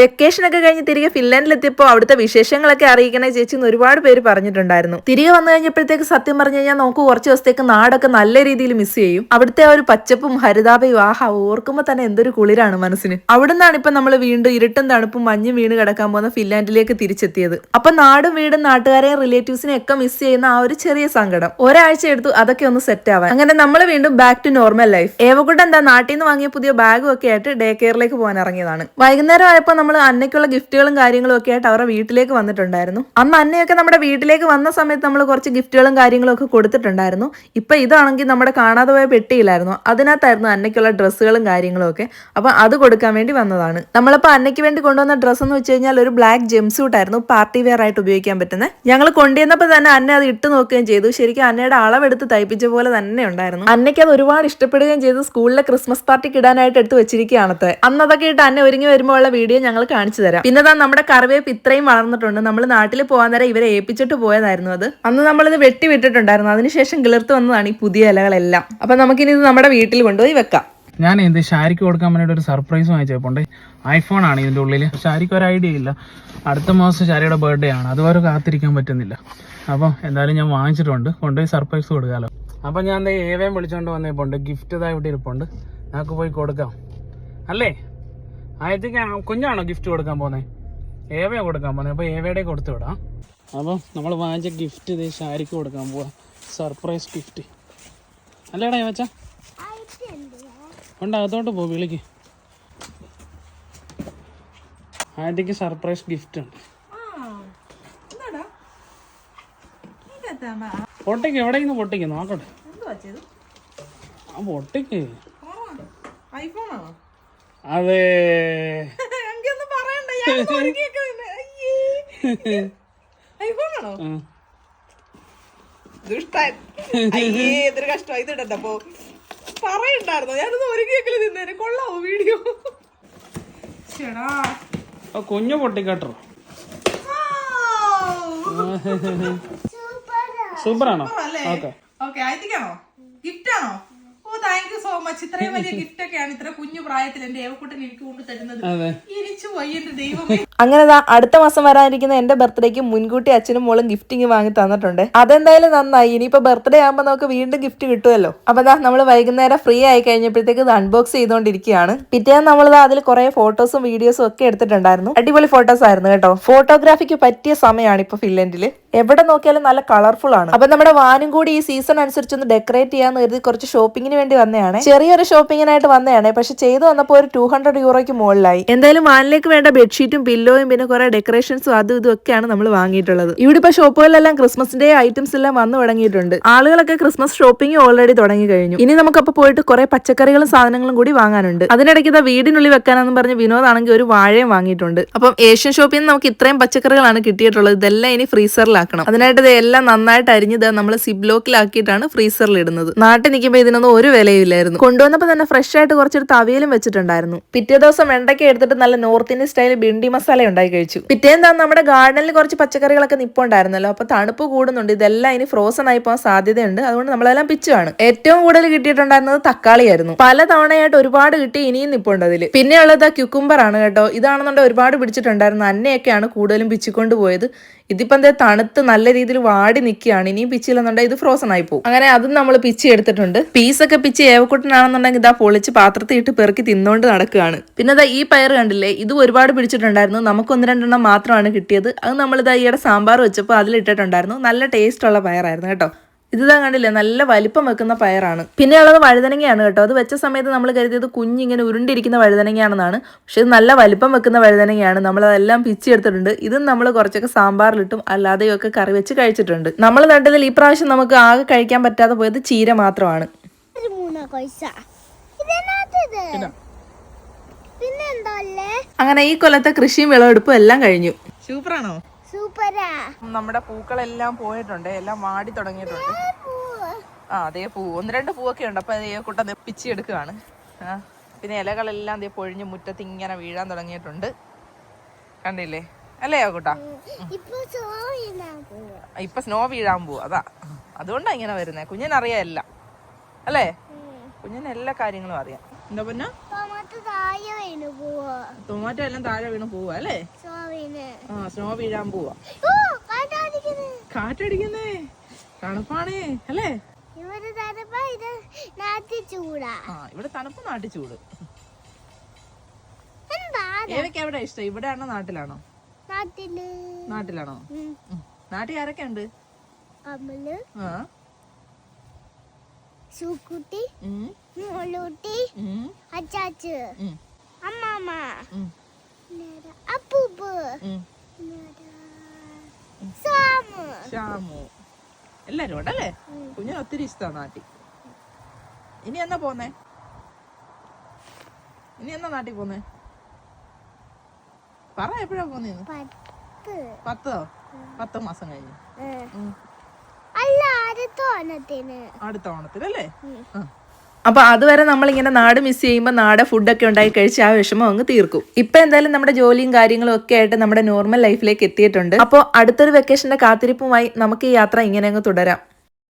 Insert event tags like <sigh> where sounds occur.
Vacation ഒക്കെ കഴിഞ്ഞ് തിരികെ ഫിൻലാൻഡിലെത്തിയപ്പോൾ അവിടുത്തെ വിശേഷങ്ങളൊക്കെ അറിയിക്കണേ ചേച്ചി എന്ന് ഒരുപാട് പേര് പറഞ്ഞിട്ടുണ്ടായിരുന്നു. തിരികെ വന്നു കഴിഞ്ഞപ്പോഴത്തേക്ക് സത്യം പറഞ്ഞു കഴിഞ്ഞാൽ നമുക്ക് കുറച്ച് ദിവസത്തേക്ക് നാടൊക്കെ നല്ല രീതിയിൽ മിസ് ചെയ്യും. അവിടുത്തെ ആ ഒരു പച്ചപ്പും ഹരിതാപയും ആഹാ ഓർക്കുമ്പോൾ തന്നെ എന്തൊരു കുളിരാണ് മനസ്സിന്. അവിടെ നിന്നാണ് ഇപ്പൊ നമ്മൾ വീണ്ടും ഇരുട്ടും തണുപ്പും മഞ്ഞും വീണ് കിടക്കാൻ പോകുന്ന ഫിൻലാൻഡിലേക്ക് തിരിച്ചെത്തിയത്. അപ്പൊ നാടും വീടും നാട്ടുകാരെയും റിലേറ്റീവ്സിനെയും ഒക്കെ മിസ് ചെയ്യുന്ന ആ ഒരു ചെറിയ സങ്കടം. ഒരാഴ്ച എടുത്തു അതൊക്കെ ഒന്ന് സെറ്റ് ആവാൻ. അങ്ങനെ നമ്മൾ വീണ്ടും ബാക്ക് ടു നോർമൽ ലൈഫ് ഏവക്കൂട്ട് എന്താ നാട്ടിൽ നിന്ന് വാങ്ങിയ പുതിയ ബാഗും ഒക്കെ ആയിട്ട് ഡേ കെയറിലേക്ക് പോകാൻ ഇറങ്ങിയതാണ്. വൈകുന്നേരം ആയപ്പോൾ നമ്മൾ അന്നയ്ക്കുള്ള ഗിഫ്റ്റുകളും കാര്യങ്ങളും ഒക്കെ ആയിട്ട് അവരുടെ വീട്ടിലേക്ക് വന്നിട്ടുണ്ടായിരുന്നു. അന്ന് അന്നയൊക്കെ നമ്മുടെ വീട്ടിലേക്ക് വന്ന സമയത്ത് നമ്മൾ കുറച്ച് ഗിഫ്റ്റുകളും കാര്യങ്ങളും ഒക്കെ കൊടുത്തിട്ടുണ്ടായിരുന്നു. ഇപ്പൊ ഇതാണെങ്കിൽ നമ്മുടെ കാണാതെ പോയ പെട്ടിയിലായിരുന്നു. അതിനകത്തായിരുന്നു അന്നയ്ക്കുള്ള ഡ്രസ്സുകളും കാര്യങ്ങളും ഒക്കെ. അപ്പൊ അത് കൊടുക്കാൻ വേണ്ടി വന്നതാണ്. നമ്മളിപ്പോൾ അന്നയ്ക്ക് വേണ്ടി കൊണ്ടുവന്ന ഡ്രസ്സ് എന്ന് വെച്ച് കഴിഞ്ഞാൽ ഒരു ബ്ലാക്ക് ജെം സൂട്ടായിരുന്നു പാർട്ടി വെയർ ആയിട്ട് ഉപയോഗിക്കാൻ പറ്റുന്നത്. ഞങ്ങൾ കൊണ്ടുവന്നപ്പോൾ തന്നെ അന്ന അത് ഇട്ട് നോക്കുകയും ചെയ്തു. ശരിക്കും അന്നയുടെ അളവെടുത്ത് തയ്പ്പിച്ച പോലെ തന്നെ ഉണ്ടായിരുന്നു. അന്നയ്ക്ക് അത് ഒരുപാട് ഇഷ്ടപ്പെടുകയും ചെയ്തു. സ്കൂളിലെ ക്രിസ്മസ് പാർട്ടിക്ക് ഇടാനായിട്ട് എടുത്ത് വെച്ചിരിക്കുകയാണത്തെ അന്നതൊക്കെ ഇട്ട് അന്ന ഒരുങ്ങി വരുമ്പോൾ ഉള്ള വീഡിയോ ഞങ്ങൾ കാണിച്ചു തരാം. പിന്നെ നമ്മുടെ കറിവേപ്പ് ഇത്രയും വളർന്നിട്ടുണ്ട്. നമ്മൾ നാട്ടിൽ പോകാൻ നേരം ഇവരെ ഏൽപ്പിച്ചിട്ട് പോയതായിരുന്നു അത്. അന്ന് നമ്മളിത് വെട്ടി വിട്ടിട്ടുണ്ടായിരുന്നു. അതിനുശേഷം കിളിർത്ത് വന്നതാണ് ഈ പുതിയ ഇലകളെല്ലാം. അപ്പൊ നമുക്കിനി ഇത് നമ്മുടെ വീട്ടിൽ കൊണ്ടുപോയി വെക്കാം. ഞാൻ എന്ത് ഷാരിക്ക് കൊടുക്കാൻ വേണ്ടി ഒരു സർപ്രൈസ് വാങ്ങിച്ചപ്പോണ്ട് ഐഫോൺ ആണ് ഇതിന്റെ ഉള്ളിൽ. ഷാരിക്ക് ഒരു ഐഡിയ ഇല്ല. അടുത്ത മാസം ഷാരിയുടെ ബർത്ത്ഡേ ആണ്. അതുവരെ കാത്തിരിക്കാൻ പറ്റുന്നില്ല. അപ്പോൾ എന്തായാലും ഞാൻ വാങ്ങിച്ചിട്ടുണ്ട്. കൊണ്ടുപോയി സർപ്രൈസ് കൊടുക്കാമല്ലോ അപ്പോൾ ഞാൻ ഏവേം വിളിച്ചോണ്ട് വന്നപ്പോണ്ട്. ഗിഫ്റ്റ് ഇതായിട്ട് ഇരിപ്പുണ്ട് നമുക്ക് പോയി കൊടുക്കാം. അല്ലേ? ആയത്തേക്ക് കുഞ്ഞാണോ ഗിഫ്റ്റ് കൊടുക്കാൻ പോകുന്നത് ഏവയാണ് കൊടുക്കാൻ പോകുന്നത് അപ്പോൾ ഏവയുടെ കൊടുത്തു വിടാം. അപ്പോൾ നമ്മൾ വാങ്ങിച്ച ഗിഫ്റ്റ് ഇത് ഷാരിക്ക് കൊടുക്കാൻ പോവാ. സർപ്രൈസ് ഗിഫ്റ്റ് അല്ലേടാ ഏവച്ച ഉണ്ട് അകത്തോട്ട് പോ വിളിക്ക്. ആദ്യക്ക് സർപ്രൈസ് ഗിഫ്റ്റ് ഉണ്ട്. പൊട്ടിക്ക് എവിടെ നിന്ന് പൊട്ടിക്ക്? നോക്കട്ടെ. ആ പൊട്ടിക്ക്. ഐഫോണോ അതെ. <laughs> <laughs> ദുഷ്ടൻ. അയ്യേ എന്തൊരു കഷ്ടം ഇത് ഇടണ്ടപ്പോ പറയണ്ടായിരുന്നോ? ഞാനൊന്ന് ഒരുങ്ങിയെങ്കിലും നിന്നേനെ. കൊള്ളാവോ വീഡിയോ? കുഞ്ഞു പൊട്ടിക്കാട്ടോ. <laughs> സൂപ്പറാണോ? ഓക്കെ. ഓക്കെ ആയിട്ടിക്കാണോ? ഗിഫ്റ്റ് ആണോ സോ മച്ച് ഇത്രയും വലിയ ഗിഫ്റ്റ് ഒക്കെയാണ് ഇത്ര കുഞ്ഞു പ്രായത്തിൽ എന്റെ ഏവക്കുട്ടൻ എനിക്ക് കൊണ്ട് തരുന്നത്. അതെ. അങ്ങനെ അടുത്ത മാസം വരാനിരിക്കുന്ന എന്റെ ബർത്ത്ഡേക്ക് മുൻകൂട്ടി അച്ഛനും മോളും ഗിഫ്റ്റിങ് വാങ്ങി തന്നിട്ടുണ്ട്. അതെന്തായാലും നന്നായി. ഇനിയിപ്പോ ബർത്ത്ഡേ ആകുമ്പോൾ നമുക്ക് വീണ്ടും ഗിഫ്റ്റ് കിട്ടുമല്ലോ അപ്പൊ ദാ നമ്മൾ വൈകുന്നേരം ഫ്രീ ആയി കഴിഞ്ഞപ്പോഴത്തേക്ക് ഇത് അൺബോക്സ് ചെയ്തുകൊണ്ടിരിക്കുകയാണ് പിറ്റേന്ന് നമ്മൾ അതിൽ കുറെ ഫോട്ടോസും വീഡിയോസും ഒക്കെ എടുത്തിട്ടുണ്ടായിരുന്നു. അടിപൊളി ഫോട്ടോസ് ആയിരുന്നു കേട്ടോ. ഫോട്ടോഗ്രാഫിക്ക് പറ്റിയ സമയമാണ് ഇപ്പൊ ഫിൻലൻഡിൽ എവിടെ നോക്കിയാലും നല്ല കളർഫുൾ ആണ്. അപ്പൊ നമ്മുടെ വാനും കൂടി ഈ സീസൺ അനുസരിച്ച് ഒന്ന് ഡെക്കറേറ്റ് ചെയ്യാന്ന് കരുതി കുറച്ച് ഷോപ്പിങ്ങിന് വേണ്ടി വന്നതാണ്. ചെറിയൊരു ഷോപ്പിങ്ങിനായിട്ട് വന്നതാണ്. പക്ഷെ ചെയ്തു വന്നപ്പോൾ ഒരു ടൂ ഹൺഡ്രഡ് യൂറോയ്ക്ക് മുകളിലായി. എന്തായാലും വാനിലേക്ക് വേണ്ട ബെഡ്ഷീറ്റും പില്ലോയും പിന്നെ കുറെ ഡെക്കറേഷൻസും അതും ഇതും ഒക്കെയാണ് നമ്മൾ വാങ്ങിയിട്ടുള്ളത്. ഇവിടെ ഇപ്പൊ ഷോപ്പുകളിലെല്ലാം ക്രിസ്മസിന്റെ ഐറ്റംസ് എല്ലാം വന്നു തുടങ്ങിയിട്ടുണ്ട്. ആളുകളൊക്കെ ക്രിസ്മസ് ഷോപ്പിംഗ് ഓൾറെഡി തുടങ്ങി കഴിഞ്ഞു. ഇനി നമുക്കപ്പോ പോയിട്ട് കുറെ പച്ചക്കറികളും സാധനങ്ങളും കൂടി വാങ്ങാനുണ്ട്. അതിനിടയ്ക്ക് ഇതാ വീടിനുള്ളിൽ വെക്കാനെന്ന് പറഞ്ഞ് വിനോദാണെങ്കിൽ ഒരു വാഴയും വാങ്ങിയിട്ടുണ്ട്. അപ്പം ഏഷ്യൻ ഷോപ്പിൽ നിന്ന് നമുക്ക് ഇത്രയും പച്ചക്കറികളാണ് കിട്ടിയിട്ടുള്ളത്. ഇതെല്ലാം ഇനി ഫ്രീസറിലാക്കണം. അതിനായിട്ട് ഇതെല്ലാം നന്നായിട്ട് അരിഞ്ഞത് നമ്മൾ സിബ്ലോക്കിലാക്കിയിട്ടാണ് ഫ്രീസറിൽ ഇടുന്നത് നാട്ടിൽ നിൽക്കുമ്പോൾ ഇതിനൊന്നും ഒരു വിലയില്ലായിരുന്നു കൊണ്ടുവന്നപ്പോൾ തന്നെ ഫ്രഷ് ആയിട്ട് കുറച്ചൊരു തവിയലും വെച്ചിട്ടുണ്ടായിരുന്നു. പിറ്റേ ദിവസം വെണ്ടയ്ക്ക എടുത്തിട്ട് നല്ല north Indian style bhindi masala ഉണ്ടാക്കി കഴിച്ചു. പിറ്റേന്താ നമ്മുടെ ഗാർഡനിൽ കുറച്ച് പച്ചക്കറികളൊക്കെ നിപ്പുണ്ടായിരുന്നല്ലോ അപ്പൊ തണുപ്പ് കൂടുന്നുണ്ട് ഇതെല്ലാം ഇനി ഫ്രോസൺ ആയി പോകാൻ സാധ്യതയുണ്ട് അതുകൊണ്ട് നമ്മളെല്ലാം പിച്ചുവാണ് ഏറ്റവും കൂടുതൽ കിട്ടിയിട്ടുണ്ടായിരുന്നത് തക്കാളിയായിരുന്നു. പല തവണയായിട്ട് ഒരുപാട് കിട്ടി ഇനിയും നിപ്പുണ്ട് അതിൽ പിന്നെയുള്ളത് ക്യുക്കുംബർ ആണ് കേട്ടോ. ഇതാണെന്നുണ്ടെങ്കിൽ ഒരുപാട് പിടിച്ചിട്ടുണ്ടായിരുന്നു അന്നയൊക്കെയാണ് കൂടുതലും പിച്ചിക്കൊണ്ട് പോയത് ഇതിപ്പം എന്താ തണുത്ത് നല്ല രീതിയിൽ വാടി നിൽക്കുകയാണ് ഇനിയും പിച്ചില്ലെന്നുണ്ടെങ്കിൽ ഇത് ഫ്രോസൺ ആയി പോകും. അങ്ങനെ അതും നമ്മൾ പിച്ചി എടുത്തിട്ടുണ്ട്. പീസൊക്കെ പിച്ചി ഏവക്കുട്ടനാണെന്നുണ്ടെങ്കിൽ ഇതാ പൊളിച്ച് പാത്രത്തിൽ ഇട്ട് പെറുക്കി തിന്നുകൊണ്ട് നടക്കുകയാണ്. പിന്നെ ഇതാ ഈ പയർ കണ്ടില്ലേ ഇത് ഒരുപാട് പിടിച്ചിട്ടുണ്ടായിരുന്നു. നമുക്ക് ഒന്ന് രണ്ടെണ്ണം മാത്രമാണ് കിട്ടിയത്. അത് നമ്മളിതാ ഈയുടെ സാമ്പാർ വെച്ചപ്പോൾ അതിലിട്ടിട്ടുണ്ടായിരുന്നു. നല്ല ടേസ്റ്റ് ഉള്ള പയറായിരുന്നു കേട്ടോ. ഇതാ കണ്ടില്ലേ നല്ല വലിപ്പം വെക്കുന്ന പയറാണ്. പിന്നെ ഉള്ളത് വഴുതനങ്ങയാണ് കേട്ടോ. അത് വെച്ച സമയത്ത് നമ്മൾ കരുതിയത് കുഞ്ഞിങ്ങനെ ഉരുണ്ടിരിക്കുന്ന വഴുതനങ്ങയാണെന്നാണ്. പക്ഷെ ഇത് നല്ല വലിപ്പം വെക്കുന്ന വഴുതനങ്ങയാണ്. നമ്മൾ അതെല്ലാം പിച്ചെടുത്തിട്ടുണ്ട് ഇതും നമ്മൾ കുറച്ചൊക്കെ സാമ്പാറിലിട്ടും അല്ലാതെയൊക്കെ കറി വെച്ച് കഴിച്ചിട്ടുണ്ട്. നമ്മൾ നട്ടതിൽ ഈ പ്രാവശ്യം നമുക്ക് ആകെ കഴിക്കാൻ പറ്റാതെ പോയത് ചീര മാത്രമാണ്. അങ്ങനെ ഈ കൊല്ലത്തെ കൃഷിയും വിളവെടുപ്പും എല്ലാം കഴിഞ്ഞു. സൂപ്പറാണോ? സൂപ്പറാ നമ്മുടെ പൂക്കളെല്ലാം പോയിട്ടുണ്ട് എല്ലാം വാടി തുടങ്ങിയിട്ടുണ്ട്. ആ അതേ പൂ. ഒന്ന് രണ്ട് പൂവൊക്കെ ഉണ്ട്. അപ്പൊ അതേ കുട്ട പിച്ചി എടുക്കുകയാണ് ആ പിന്നെ ഇലകളെല്ലാം ദേ പൊഴിഞ്ഞ് മുറ്റത്ത് ഇങ്ങനെ വീഴാൻ തുടങ്ങിയിട്ടുണ്ട്. കണ്ടില്ലേ? അല്ലേ ആ കുട്ട ഇപ്പൊ സ്നോ വീഴാൻ പോവും. അതാ. അതുകൊണ്ടാ ഇങ്ങനെ വരുന്നത് കുഞ്ഞിനറിയാം എല്ലാം. അല്ലേ? കുഞ്ഞിന് എല്ലാ കാര്യങ്ങളും അറിയാം. എന്താ പിന്നെ? ടൊമാറ്റോ ടൊമാറ്റോ താഴെ വീണു പോവാ. ടൊമാറ്റോ എല്ലാം താഴെ വീണ് പോവാ അല്ലേ? ആ സ്നോ വീഴാൻ പോവാ. കാറ്റാടിക്കുന്നു. തണുപ്പാണേ അല്ലേ? ഇവിടെ തണുപ്പ് ഇത് നാട്ടി ചൂടാ. ആ ഇവിടെ തണുപ്പ് നാട്ടിൽ ചൂട്. ഏതൊക്കെ എവിടെ ഇഷ്ടം ഇവിടെ ആണോ നാട്ടിലാണോ? നാട്ടിലാണോ. നാട്ടിൽ ആരൊക്കെ ഉണ്ട്? അമ്മൽ സൂക്കുട്ടി. അച്ചാച്ച് അമ്മാമ്മ. ശ്യാമു എല്ലാരും ഉണ്ടല്ലേ. കുഞ്ഞിന് ഒത്തിരി ഇഷ്ടമാണ് നാട്ടിൽ ഇനി എന്നാ പോന്നേ? ഇനി എന്നാ നാട്ടിൽ പോന്നേ? പറ എപ്പോഴാ പോന്നേന്ന് പത്ത്. പത്തോ? മാസം കഴിഞ്ഞു. അല്ല അടുത്ത ഓണത്തിന്. അടുത്ത ഓണത്തിന് അല്ലേ ആ. അപ്പൊ അതുവരെ നമ്മൾ ഇങ്ങനെ നാട് മിസ് ചെയ്യുമ്പോൾ നാടെ ഫുഡൊക്കെ ഉണ്ടാക്കി കഴിച്ച് ആ വിഷമം അങ്ങ് തീർക്കും. ഇപ്പൊ എന്തായാലും നമ്മുടെ ജോലിയും കാര്യങ്ങളും ഒക്കെ ആയിട്ട് നമ്മുടെ നോർമൽ ലൈഫിലേക്ക് എത്തിയിട്ടുണ്ട്. അപ്പോൾ അടുത്തൊരു വെക്കേഷന്റെ കാത്തിരിപ്പുമായി നമുക്ക് ഈ യാത്ര ഇങ്ങനെ അങ്ങ് തുടരാം.